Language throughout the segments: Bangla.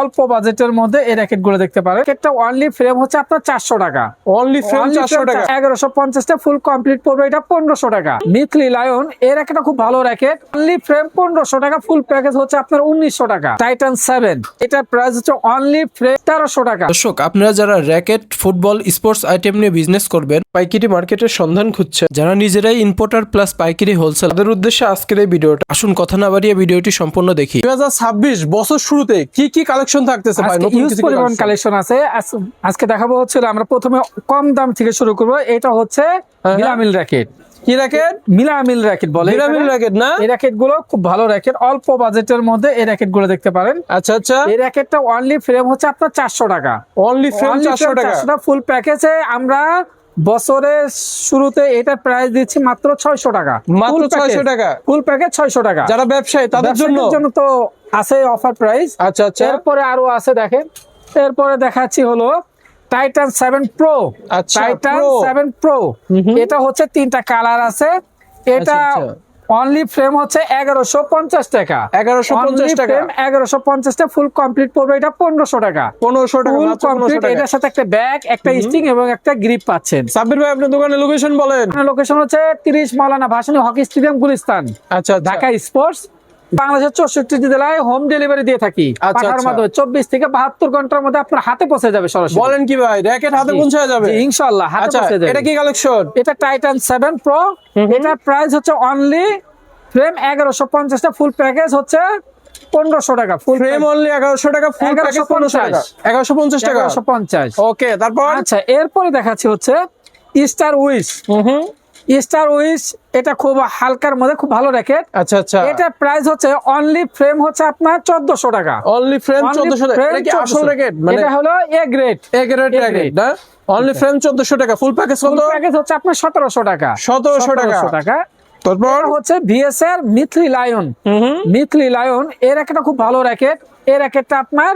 অল্প বাজেটের মধ্যে এই র্যাকেটগুলো দেখতে পারেন। একটা অনলি ফ্রেম হচ্ছে আপনার চারশো টাকা। অনলি ফ্রেম চারশো টাকা। এগারোশো পঞ্চাশটা ফুল কমপ্লিট পড়বে এটা পনেরোশো টাকা। মিথলি লায়ন এর একটা খুব ভালো র্যাকেট। অনলি ফ্রেম পনেরোশো টাকা ফুল প্যাকেজ হচ্ছে আপনার উনিশশো টাকা। টাইটান সেভেন এটার প্রাইস হচ্ছে অনলি ফ্রেম তেরোশো টাকা। দর্শক আপনারা যারা র্যাকেট ফুটবল স্পোর্টস আইটেম নিয়ে বিজনেস করবেন পাইকারি মার্কেটের সন্ধান খুঁজছে যারা নিজেরাই ইম্পোর্টার প্লাস পাইকারি হোলসেল তাদের উদ্দেশ্যে আজকের এই ভিডিওটা। আসুন কথা না বাড়িয়ে ভিডিওটি সম্পূর্ণ দেখি। দুই হাজার ছাব্বিশ বছর শুরুতে কি কি কালেকশন থাকতেছে ভাই নতুন কিছু পরিমাণ কালেকশন আছে। আজকে দেখাবো হচ্ছে আমরা প্রথমে কম দাম থেকে শুরু করব। এটা হচ্ছে হ্যাঁ। মিলামিল র্যাকেট কি র্যাকেট মিলামিল র্যাকেট বলে এখানে। র্যাকেট না? এই র্যাকেটগুলো খুব ভালো র্যাকেট অল্প বাজেটের মধ্যে এই র্যাকেটগুলো দেখতে পারেন। আচ্ছা আচ্ছা। এই র্যাকেটটা অনলি ফ্রেম হচ্ছে আপনার চারশো টাকা। অনলি ফ্রেম চারশো টাকা? ফুল প্যাকেজে আমরা বছরের শুরুতে এটা প্রাইস দিচ্ছি মাত্র ছয়শো টাকা। মাত্র 600 টাকা? ফুল প্যাকেজ ছয়শো টাকা। যারা ব্যবসায়ী তাদের জন্য? জন্য তো আছে অফার প্রাইস আচ্ছা আচ্ছা। এরপরে আরও আছে দেখেন। এরপরে দেখাচ্ছি হলো টাইটান সেভেন প্রো আচ্ছা, টাইটান। সেভেন প্রো এটা হচ্ছে তিনটা কালার আছে। এটা আচ্ছা, আচ্ছা। অনলি ফ্রেম হচ্ছে এগারোশো পঞ্চাশ টাকা। 1150 টাকা। এগারোশো পঞ্চাশটা ফুল কমপ্লিট পড়বে। এটা পনেরোশো টাকা। পনেরোশো টাকা ফুল মাত্র 1500 কমপ্লিট। এটার সাথে একটা ব্যাগ একটা স্টিং এবং একটা গ্রিপ পাচ্ছেন। সাব্বির ভাই আপনার দোকানের লোকেশন বলেন। লোকেশন হচ্ছে তিরিশ মালানা ভাসানী হকি স্টেডিয়াম গুলিস্তান। আচ্ছা আচ্ছা। ঢাকা স্পোর্টস। বাংলাদেশের চৌষট্টি জেলায় হোম ডেলিভারি দিয়ে থাকি। আচ্ছা, পাঠানোর আচ্ছা। মাধ্যমে চব্বিশ থেকে বাহাত্তর ঘণ্টার মধ্যে আপনার হাতে পৌঁছে যাবে সরাসরি। বলেন কি ভাই র্যাকেট হাতে পৌঁছে যাবে? হাতে আচ্ছা পৌঁছে যাবে। এটা কি কালেকশন এটা টাইটান সেভেন প্রো এটার প্রাইস হচ্ছে অনলি ফ্রেম এগারোশো পঞ্চাশটা ফুল প্যাকেজ হচ্ছে পনেরোশো টাকা ফুল ফ্রেম অনলি এগারোশো টাকা ফুল পনেরোশো টাকা। এগারোশো পঞ্চাশ টাকা? এগারোশো পঞ্চাশ। ওকে তারপর? আচ্ছা এরপরে দেখাচ্ছি হচ্ছে স্টার উইস স্টার উইস এটা খুব হালকার মধ্যে খুব ভালো র্যাকেট। আচ্ছা আচ্ছা। এটা প্রাইস হচ্ছে অনলি ফ্রেম হচ্ছে আপনার চোদ্দশো টাকা। অনলি ফ্রেম Only চোদ্দশো টাকা। এটা কি আসল র্যাকেট? মানে এটা হলো A grade A grade racket. না? অনলি ফ্রেম চোদ্দশো টাকা। ফুল প্যাকেজ কত? প্যাকেজ হচ্ছে আপনার সতেরোশো টাকা। 1700 টাকা। 1700 টাকা। তারপর? হচ্ছে ভিএস এর মিথলি লায়ন হুম মিথলি লায়ন এর একটা খুব ভালো র্যাকেট। এই র্যাকেটটা আপনার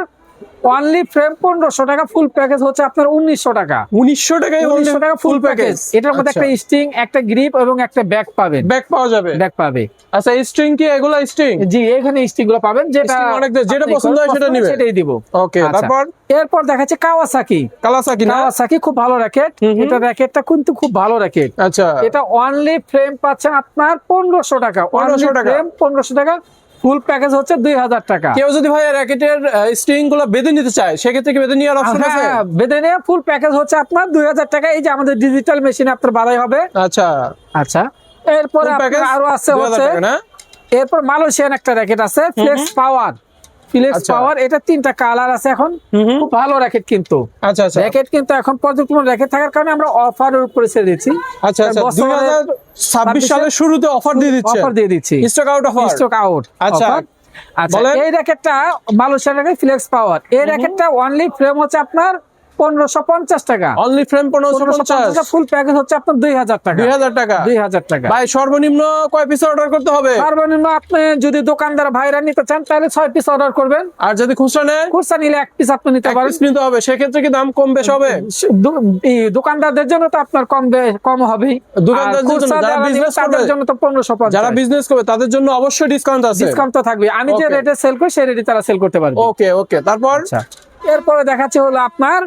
অনলি ফ্রেম পনেরোশো টাকা ফুল প্যাকেজ হচ্ছে আপনার উনিশশো টাকা। উনিশশো টাকায় উনিশশো টাকা ফুল প্যাকেজ এটার মধ্যে একটা স্টিং একটা গ্রিপ এবং একটা ব্যাগ পাবেন। ব্যাগ পাওয়া যাবে। ব্যাগ পাবে। আচ্ছা স্ট্রিং কি? এগুলা স্ট্রিং জি এখানে স্টিংগুলো পাবেন যেটা অনেক যেটা পছন্দ হয় সেটা পছন্দ নিবে। সেটাই দিব। ওকে আচ্ছা। তারপর? এরপর দেখাচ্ছে কাওয়াসাকি কালাসাকি না? কাওয়াসাকি খুব ভালো র্যাকেট। এটা র্যাকেটটা কিন্তু খুব ভালো র্যাকেট আচ্ছা। এটা অনলি ফ্রেম পাচ্ছেন আপনার পনেরোশো টাকা। 1500 টাকা। ফ্রেম পনেরোশো টাকা। ফুল প্যাকেজ হচ্ছে দুই হাজার টাকা। কেউ যদি ভাই র্যাকেটের স্ট্রিংগুলো বেঁধে নিতে চায় সেক্ষেত্রে কি বেঁধে নেওয়ার অপশন আছে? হ্যাঁ বেঁধে নিয়ে ফুল প্যাকেজ হচ্ছে আপনার দুই হাজার টাকা। এই যে আমাদের ডিজিটাল মেশিন আপনার বাড়াই হবে। আচ্ছা। আচ্ছা। এরপরে আরও আছে 2000 হচ্ছে এরপর মালয়েশিয়ান একটা র্যাকেট আছে ফ্লেক্স পাওয়ার ফ্লেক্স আচ্ছা। পাওয়ার এটা তিনটা কালার আছে এখন। খুব ভালো র্যাকেট কিন্তু। আচ্ছা আচ্ছা। র্যাকেট কিন্তু এখন পর্যন্ত র্যাকেট থাকার কারণে আমরা অফারের উপরে ছেড়ে দিচ্ছি। আচ্ছা আচ্ছা। সালের শুরুতে অফার দিয়ে দিচ্ছি। অফার দিয়ে দিচ্ছি। Stock out offer stock out আচ্ছা। আচ্ছা এই র্যাকেটটা মালয়েশিয়ান র্যাকেট ফ্লেক্স পাওয়ার এই র্যাকেটটা অনলি ফ্রেম হচ্ছে আপনার পনেরোশো পঞ্চাশ টাকা। অনলি ফ্রেম পনেরোশো পঞ্চাশ। ফুল প্যাকেজ হচ্ছে আপনার দুই হাজার টাকা। দুই হাজার টাকা। দুই হাজার টাকা। ভাই সর্বনিম্ন কয় পিস অর্ডার করতে হবে? সর্বনিম্ন আপনি যদি দোকানদার ভাইরা নিতে চান তাহলে ছয় পিস অর্ডার করবেন। আর যদি খুচরা নেয়? খুচরা নিলে এক পিস আপনি নিতে পারেন। নিতে হবে। সেক্ষেত্রে কি দাম কম বেশ হবে? দোকানদারদের জন্য তো আপনার কম কম হবেই দোকানদারদের জন্য, যারা তো পনেরোশো বিজনেস করবে তাদের জন্য অবশ্যই ডিসকাউন্ট আছে। ডিসকাউন্ট তো থাকবে। আমি যে রেটে সেল করি সেই রেটে তারা সেল করতে পারবে। ওকে ওকে তারপর? আচ্ছা। এরপরে দেখাচ্ছে হলো আপনার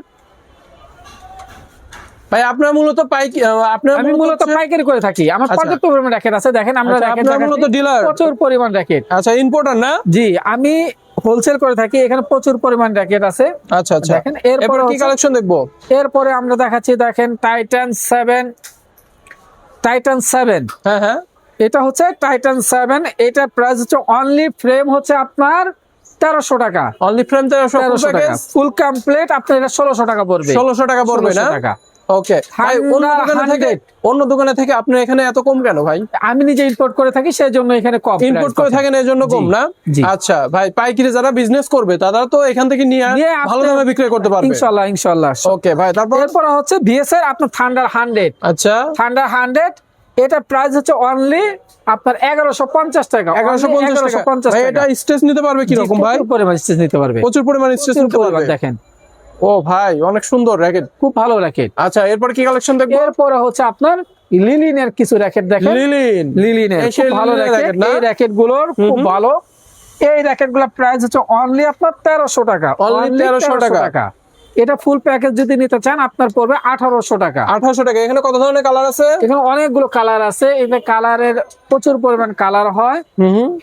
ভাই আপনার মূলত পাইক আপনার আমি মূলত পাইকারি করে থাকি। আমার আচ্ছা। পর্যাপ্ত পরিমাণ র্যাকেট আছে দেখেন আমরা আচ্ছা, র্যাকেট মূলত dealer? প্রচুর পরিমাণ র্যাকেট আচ্ছা ইম্পোর্টার না? জি আমি হোলসেল করে থাকি এখানে প্রচুর পরিমাণ র্যাকেট আছে। আচ্ছা আচ্ছা। দেখেন, এরপরে কি কালেকশন দেখব? এরপরে আমরা দেখাচ্ছি দেখেন টাইটান সেভেন টাইটান সেভেন হ্যাঁ হ্যাঁ। এটা হচ্ছে টাইটান সেভেন এটার প্রাইস হচ্ছে অনলি ফ্রেম হচ্ছে আপনার তেরোশো টাকা। অনলি ফ্রেম তেরোশো। টাকা। ফুল কমপ্লিট আপনার এটা ষোলোশো টাকা পড়বে। ষোলোশো টাকা পড়বে না? টাকা। ওকে ভাই অন্য দোকানে থেকে অন্য দোকানে থেকে আপনার এখানে এত কম কেন ভাই? আমি নিজে ইম্পোর্ট করে থাকি সেই জন্য এখানে কম ইম্পোর্ট করে থাকেন এই জন্য কম না? আচ্ছা ভাই পাইকারি যারা বিজনেস করবে তারা তো এখান থেকে নিয়ে নিয়ে ভালো দামে বিক্রি করতে পারবে। ইনশাল্লাহ ইনশাল্লাহ। ওকে ভাই তারপর? এরপরে হচ্ছে আপনার থান্ডার আচ্ছা। থান্ডার এটা প্রাইস হচ্ছে অনলি আপনার এগারোশো পঞ্চাশ টাকা। এগারোশো পঞ্চাশ টাকা। এটা স্টেজ নিতে পারবে কি রকম ভাই? পরিমাণ স্টেজ নিতে পারবে। প্রচুর পরিমাণ স্টেজ নিতে পারবে। দেখেন। ও ভাই অনেক সুন্দর র্যাকেট খুব ভালো র্যাকেট আচ্ছা এরপর কি কালেকশন দেখব? এরপরে হচ্ছে আপনার লিলিনের কিছু র্যাকেট দেখেন। লিলিন লিলিনের খুব ভালো র্যাকেট? এই র্যাকেটগুলোর খুব ভালো। এই র্যাকেটগুলা প্রাইস হচ্ছে অনলি আপনার তেরোশো টাকা। Only 1300 টাকা। এটা ফুল প্যাকেজ যদি নিতে চান আপনার পড়বে আঠারোশো টাকা। আঠারোশো টাকা। এখানে কত ধরনের কালার আছে? এখানে অনেকগুলো কালার আছে। এটা কালারের প্রচুর পরিমাণ কালার হয়।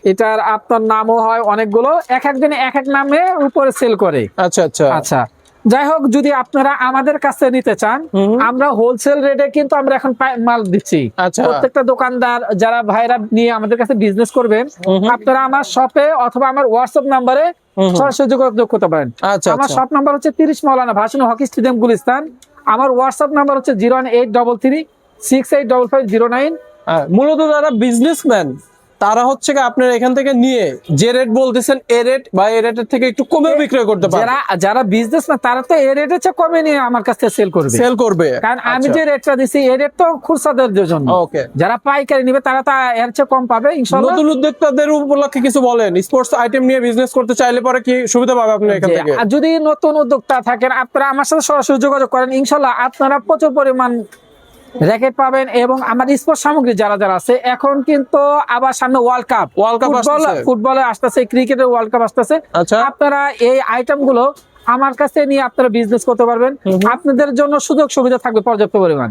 এটার আপনার নামও হয় অনেকগুলো। এক একজনে এক এক নামে উপরে সেল করে। আচ্ছা আচ্ছা। আচ্ছা। যাই হোক যদি আপনারা আমাদের কাছে নিতে চান আমরা হোলসেল রেটে কিন্তু আমরা এখন মাল দিচ্ছি। আচ্ছা। প্রত্যেকটা দোকানদার যারা ভাইরা নিয়ে আমাদের কাছে বিজনেস করবেন। আপনারা আমার শপে অথবা আমার হোয়াটসঅ্যাপ নাম্বারে। সরাসরি যোগাযোগ করতে পারেন। আচ্ছা আমার আচ্ছা শপ নাম্বার হচ্ছে তিরিশ মৌলানা ভাষণ হকি স্টেডিয়াম গুলিস্তান। আমার হোয়াটসঅ্যাপ নাম্বার হচ্ছে zero eight double three six eight double five zero nine মূলত যারা বিজনেসম্যান তারা হচ্ছে আপনার এখান থেকে নিয়ে যে রেট বলতেছেন এ রেট বা এ রেটের থেকে একটু কমে বিক্রয় করতে পারে যারা যারা বিজনেস না তারা তো এই রেটের চেয়ে কমে নিয়ে আমার কাছ থেকে সেল করবে। সেল করবে। কারণ আমি আচ্ছা। যে রেটটা দিচ্ছি এই রেট তো খুরসাদের জন্য। ওকে যারা পাইকারি নিবে তারা তা এর চেয়ে কম পাবে ইনশাল্লাহ নতুন উদ্যোক্তাদের উপলক্ষে কিছু বলেন স্পোর্টস আইটেম নিয়ে বিজনেস করতে চাইলে পরে কি সুবিধা পাবে আপনি এখান থেকে? আর যদি নতুন উদ্যোক্তা থাকেন আপনারা আমার সাথে সরাসরি যোগাযোগ করেন ইনশাল্লাহ আপনারা প্রচুর পরিমাণ র্যাকেট পাবেন এবং আমার স্পোর্ট সামগ্রী যারা যারা আছে এখন কিন্তু আবার সামনে world cup world cup football ফুটবলে আসতেছে ক্রিকেটের ওয়ার্ল্ড কাপ আসতেছে। আচ্ছা। আপনারা এই আইটেমগুলো আমার কাছে নিয়ে আপনারা বিজনেস করতে পারবেন। আপনাদের জন্য সুযোগ সুবিধা থাকবে পর্যাপ্ত পরিমাণ।